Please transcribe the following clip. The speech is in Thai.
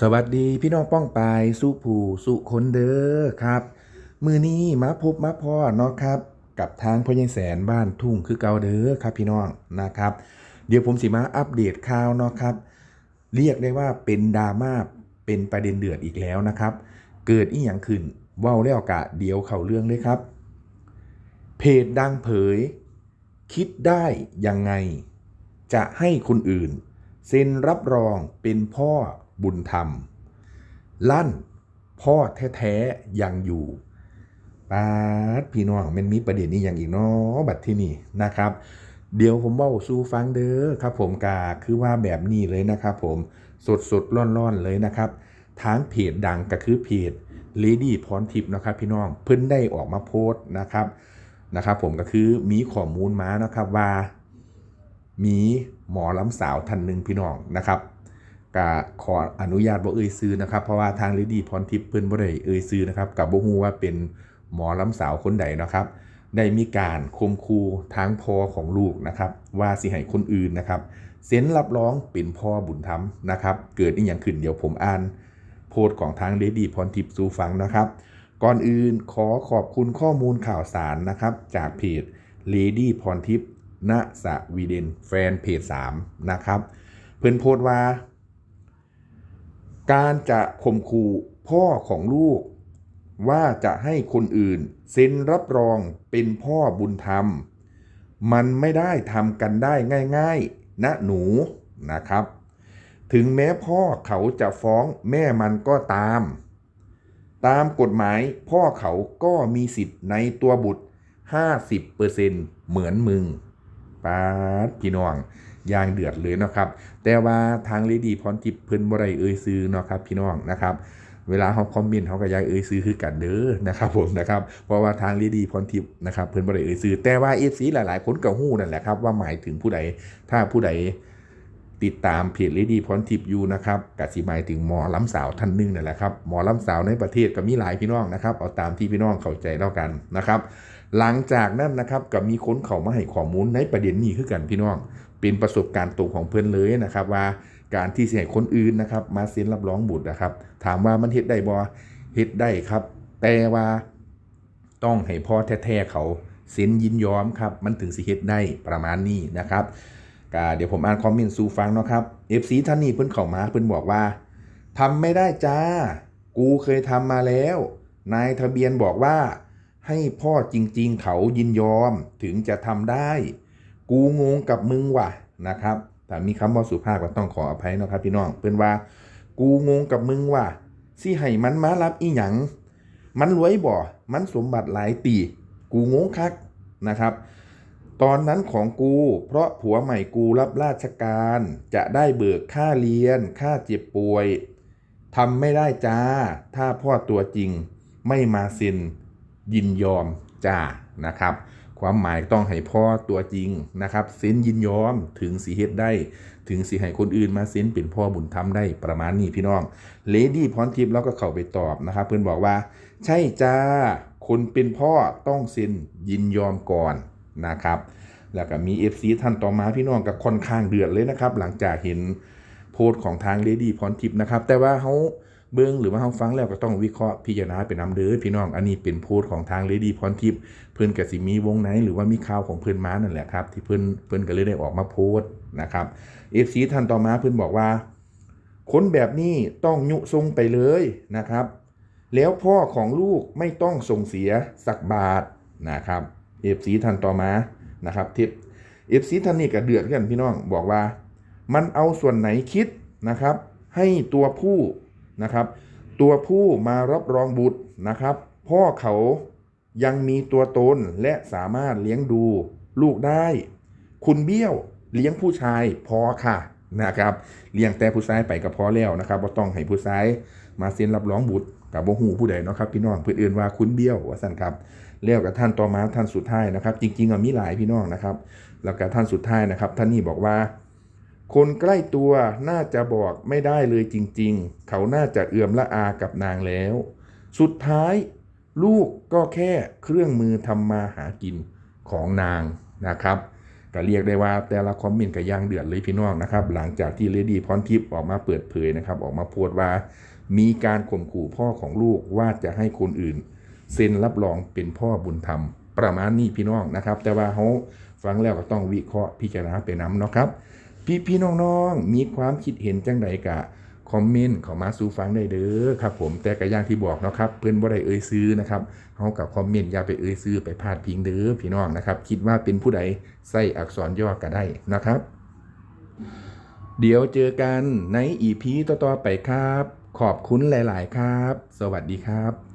สวัสดีพี่น้องป้องปายสุผูสุคนเด้อครับ มือนี้มาพบมาพ่อเนาะครับ กับทางพ่อยังแสนบ้านทุ่งคือเกาเด้อครับพี่น้องนะครับ เดี๋ยวผมสิมาอัปเดตข่าวเนาะครับ เรียกได้ว่าเป็นดราม่าเป็นประเด็นเดือดอีกแล้วนะครับ เกิดอีหยังขึ้นว้าแล้วกะเดี๋ยวเข้าเรื่องเลยครับ เพจดังเผย คิดได้ยังไง จะให้คนอื่น เซ็นรับรองเป็นพ่อ บุญธรรม ลั่นพ่อแท้ๆยังอยู่ปาดพี่น้องมันมีประเด็นนี้อย่างอีกเนาะบัดที่นี่นะครับ เดี๋ยวผมเว่าสู่ฟังเด้อครับ ผมกาคือว่าแบบนี้เลยนะครับผมสดสดๆร้อนๆเลยนะครับทางเพจดังก็คือเพจ Lady พรทิพย์นะครับ พี่น้องเพิ่นได้ออกมาโพสต์นะครับนะครับผมก็คือมีข้อมูลมานะครับว่า มีหมอลำสาวท่านหนึ่งพี่น้องนะครับ ก็ขออนุญาตบ่เอ่ยซื้อนะครับ เพราะว่าทาง Lady พรทิพย์เพิ่นบ่ได้เอ่ยซื้อนะครับกับบ่ฮู้ว่าเป็นหมอลำสาวคนใดนะครับได้มีการคมคูทางพ่อของลูกนะครับ ว่าสิให้คนอื่นนะครับเซ็นรับรองเป็นพ่อบุญธรรมนะครับ เกิดอีกอย่างขึ้นเดี๋ยวผมอ่าน โพสต์ของทางเลดี้พรทิพย์สู่ฟังนะครับ ก่อนอื่นขอขอบคุณข้อมูลข่าวสารนะครับ จากเพจ Lady พรทิพย์ณสวีเดนแฟนเพจ3นะครับ เพื่อนโพสต์ว่า การจะข่มขู่พ่อของลูก ว่าจะให้คนอื่น เซ็นรับรองเป็นพ่อบุญธรรม มันไม่ได้ทำกันได้ง่ายๆ นะหนูนะครับ ถึงแม้พ่อเขาจะฟ้องแม่มันก็ตาม ตามกฎหมายพ่อเขาก็มีสิทธิ์ในตัวบุตร 50%เหมือนมึงปาดพี่น้อง ยางเดือดเลยนะครับ แต่ว่าทางเลดีพรทิพย์เพิ่นบ่ได้เอ่ยซื้อเนาะครับพี่น้องนะครับเวลาเขาคอมเมนต์เขาก็ยากเอ่ยซื้อคือกันเด้อนะครับผมนะครับเพราะว่าทางเลดีพรทิพย์นะครับเพิ่นบ่ได้เอ่ยซื้อแต่ว่า FC หลายๆ คนก็ฮู้นั่นแหละครับว่าหมายถึงผู้ใดถ้าผู้ใดติดตามเพจเลดี้พรทิพย์อยู่นะครับกสิหมายถึงหมอล้ำสาวท่านหนึงนั่นแหละครับหมอล้ำสาวในประเทศก็มีหลายพี่น้องนะครับเอาตามที่พี่น้องเข้าใจแล้วกันนะครับ หลังจากนั้นนะครับก็มีคนเข้ามาให้ข้อมูลในประเด็นนี้คือกันพี่น้อง เป็นประสบการณ์ตรงของเพื่อนเลยนะครับว่าการที่เสิให้คนอื่นนะครับ มาเซ็นรับรองบุตรนะครับ ถามว่ามันเฮ็ดได้บ่เฮ็ดได้ครับ แต่ว่าต้องให้พ่อแท้ๆเขาเซ็นยินยอมครับ มันถึงสิเฮ็ดได้ประมาณนี้นะครับก็เดี๋ยวผมอ่านคอมเมนต์สู่ฟังเนาะครับ FC ท่านนี้เพิ่นเข้ามาเพิ่นบอกว่าทำไม่ได้จ้า กูเคยทำมาแล้ว นายทะเบียนบอกว่า ให้พ่อจริง ๆ เขายินยอมถึงจะทำได้ กูงงกับมึงว่ะนะครับแต่มีคำว่าสุภาพก็ต้องขออภัยนะครับพี่น้องเพิ่นว่า กูงงกับมึงว่ะสิให้มันมารับอีหยัง มันรวยบ่มันสมบัติหลายตีกูงงคักนะครับ ตอนนั้นของกูเพราะผัวใหม่กูรับราชการจะได้เบิกค่าเรียน ค่าเจ็บป่วยทำไม่ได้จ้า ถ้าพ่อตัวจริงไม่มาเซ็นยินยอมจ้านะครับ ความหมายต้องให้พ่อตัวจริงนะครับเซ็นยินยอมถึงสีเฮ็ดได้ ถึงสีให้คนอื่นมาเซ็นเป็นพ่อบุญธรรมได้ประมาณนี้พี่น้องเลดี้พรทิพย์แล้วก็เข้าไปตอบนะครับ เพื่อนบอกว่า ใช่จ้าคนเป็นพ่อต้องเซ็นยินยอมก่อนนะครับ แล้วก็มี FC ท่านต่อมาพี่น้องก็ค่อนข้างเดือดเลยนะครับ หลังจากเห็นโพสต์ของทางเลดี้พรทิพย์นะครับ แต่ว่าเขา เบิ้งหรือว่าเขาฟังแล้วก็ต้องวิเคราะห์พิจารณาเป็นน้ำเด้อพี่น้องอันนี้เป็นโพสต์ของทางเลดี้พรทิพย์เพื่อนกับสิมีวงไหนหรือว่ามีข่าวของเพื่อนม้านั่นแหละครับที่เพื่อนเพื่อนก็เลยได้ออกมาโพสต์นะครับ FC ท่านต่อมาเพื่อนบอกว่าคนแบบนี้ต้องยุทรงไปเลยนะครับ แล้วพ่อของลูกไม่ต้องส่งเสียสักบาทนะครับเอฟซีท่านต่อมานะครับทิปเอฟซีท่านนี้ก็เดือดกันพี่น้องบอกว่า มันเอาส่วนไหนคิดนะครับ ให้ตัวผู้ นะครับ ตัวผู้มารับรองบุตรนะครับ พ่อเขายังมีตัวตนและสามารถเลี้ยงดูลูกได้ คุณเบี้ยวเลี้ยงผู้ชายพอค่ะนะครับเลี้ยงแต่ผู้ชายไปก็พอแล้วนะครับว่าต้องให้ผู้ชายมาเซ็นรับรองบุตรกับบ่หูผู้ใดเนาะครับพี่น้องเพื่อนอื่นว่าคุณเบี้ยวว่าสั่นครับแล้วกับท่านต่อมาท่านสุดท้ายนะครับ จริงๆอะมีหลายพี่น้องนะครับ แล้วกับท่านสุดท้ายนะครับ ท่านนี้บอกว่า คนใกล้ตัวน่าจะบอกไม่ได้เลยจริงๆ เขาน่าจะเอื่อมละอากับนางแล้ว สุดท้าย ลูกก็แค่เครื่องมือทำมาหากินของนางนะครับก็เรียกได้ว่าแต่ละคอมเมนต์ก็ย่างเดือดเลยพี่น้องนะครับ หลังจากที่เลดี้พรทิพย์ออกมาเปิดเผยนะครับ ออกมาพสต์ว่า มีการข่มขู่พ่อของลูกว่าจะให้คนอื่นเซ็นรับรองเป็นพ่อบุญธรรม ประมาณนี้พี่น้องนะครับ แต่ว่าเขาฟังแล้วก็ต้องวิเคราะห์พิจารณาไปน้ำเนาะครับ พี่พี่ๆน้องๆมีความคิดเห็นจังใดกะคอมเมนต์เข้ามาสู่ฟังได้เด้อครับผมแต่ก็อย่างที่บอกนะครับเพื่อนบ่ได้เอ่ยซื้อนะครับเฮากับคอมเมนต์อย่าไปเอ่ยซื้อไปพาดพิงเด้อพี่น้องนะครับ คิดว่าเป็นผู้ใดใส่อักษรย่อก็ได้นะครับ เดี๋ยวเจอกันในอีพีต่อๆไปครับ ขอบคุณหลาย ๆ ครับ สวัสดีครับ